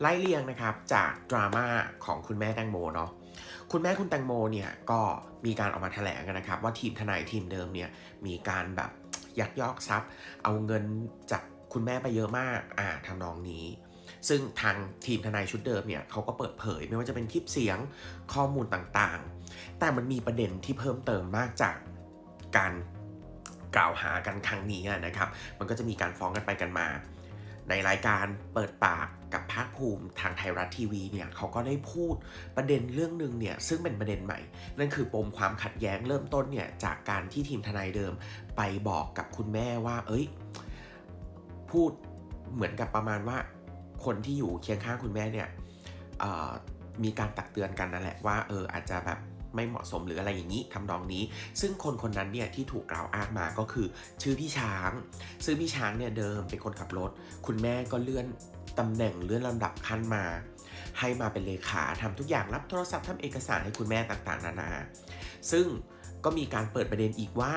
ไล่เรียงนะครับจากดราม่าของคุณแม่แตงโมเนาะคุณแม่คุณแตงโมเนี่ยก็มีการออกมาแถลงกันนะครับ ว่าทีมทนายทีมเดิมเนี่ยมีการแบบยักยอกทรัพย์ เอาเงินจากคุณแม่ไปเยอะมากอ่าทำนองนี้ ซึ่งทางทีมทนายชุดเดิมเนี่ยเขาก็เปิดเผยไม่ว่าจะเป็นคลิปเสียงข้อมูลต่างๆ แต่มันมีประเด็นที่เพิ่มเติมมากจากการกล่าวหากันครั้งนี้นะครับ มันก็จะมีการฟ้องกันไปกันมา ในรายการเปิดปากกับภาคภูมิทางไทยรัฐทีวีเนี่ยเขาก็ได้พูดประเด็นเรื่องหนึ่งเนี่ยซึ่งเป็นประเด็นใหม่ นั่นคือปมความขัดแย้งเริ่มต้นเนี่ยจากการที่ทีมทนายเดิมไปบอกกับคุณแม่ว่า เอ้ย พูดเหมือนกับประมาณว่าคนที่อยู่เคียงข้างคุณแม่เนี่ยมีการตักเตือนกันนั่นแหละว่าเอออาจจะแบบ ไม่เหมาะสมหรืออะไรอย่างนี้ทำนองนี้ ซึ่งคนคนนั้นเนี่ยที่ถูกกล่าวอ้างมาก็คือ ชื่อพี่ช้าง ซึ่งพี่ช้างเนี่ยเดิมเป็นคนขับรถ คุณแม่ก็เลื่อนตำแหน่งเลื่อนลำดับขั้นมา ให้มาเป็นเลขาทำทุกอย่างรับโทรศัพท์ทำเอกสารให้คุณแม่ต่างๆ นานา ซึ่งก็มีการเปิดประเด็นอีกว่า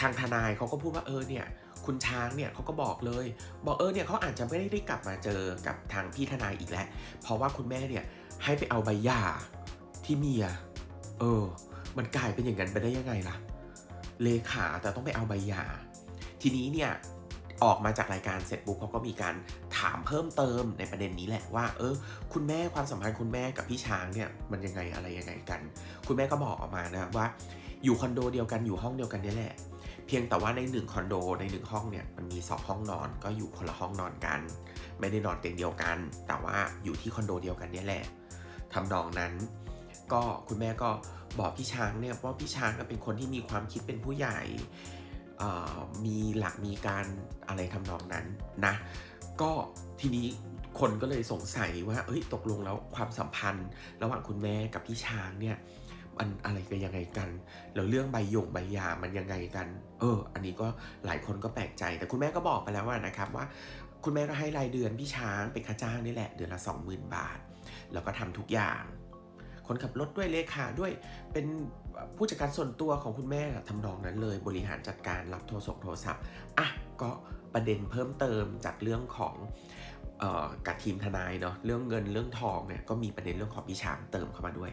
ทางทนายเขาก็พูดว่าเออเนี่ยคุณช้างเนี่ยเขาก็บอกเลย บอกเออเนี่ยเขาอาจจะไม่ได้กลับมาเจอกับทางพี่ทนายอีกแล้ว เพราะว่าคุณแม่เนี่ยให้ไปเอาใบหย่าที่เมีย เออ มันกลายเป็นอย่างนั้นไปได้ยังไงล่ะ เลขาแต่ต้องไปเอาใบหย่า ทีนี้เนี่ยออกมาจากรายการเสร็จปุ๊บเขาก็มีการถามเพิ่มเติมในประเด็นนี้แหละว่า เออ คุณแม่ความสัมพันธ์คุณแม่กับพี่ช้างเนี่ยมันยังไงอะไรยังไงกัน คุณแม่ก็บอกออกมานะว่า อยู่คอนโดเดียวกันอยู่ห้องเดียวกันนี่แหละ เพียงแต่ว่าในหนึ่งคอนโดในหนึ่งห้องเนี่ยมันมีสองห้องนอนก็อยู่คนละห้องนอนกัน ไม่ได้นอนเตียงเดียวกัน แต่ว่าอยู่ที่คอนโดเดียวกันนี่แหละทำนองนั้น ก็คุณแม่ก็บอกพี่ช้างเนี่ยว่าพี่ช้างเป็นคนที่มีความคิดเป็นผู้ใหญ่ มีหลักมีการอะไรทำนองนั้นนะ ก็ทีนี้คนก็เลยสงสัยว่าเอ้ยตกลงแล้วความสัมพันธ์ ระหว่างคุณแม่กับพี่ช้างเนี่ยมันอะไรกันยังไงกันแล้วเรื่องใบหยงใบยามันยังไงกัน เออ อันนี้ก็หลายคนก็แปลกใจ แต่คุณแม่ก็บอกไปแล้วว่านะครับว่า คุณแม่ก็ให้รายเดือนพี่ช้างเป็นค่าจ้างนี่แหละ เดือนละ 20,000 บาท แล้วก็ทำทุกอย่าง คนขับรถด้วยเลขาด้วย เป็นผู้จัดการส่วนตัวของคุณแม่ทำนองนั้นเลย บริหารจัดการรับโทรศัพท์โทรศัพท์อะก็ประเด็นเพิ่มเติมจากเรื่องของออกับทีมทนายเนาะเรื่องเงินเรื่องทองเนี่ยก็มีประเด็นเรื่องของพี่ช้างเติมเข้ามาด้วย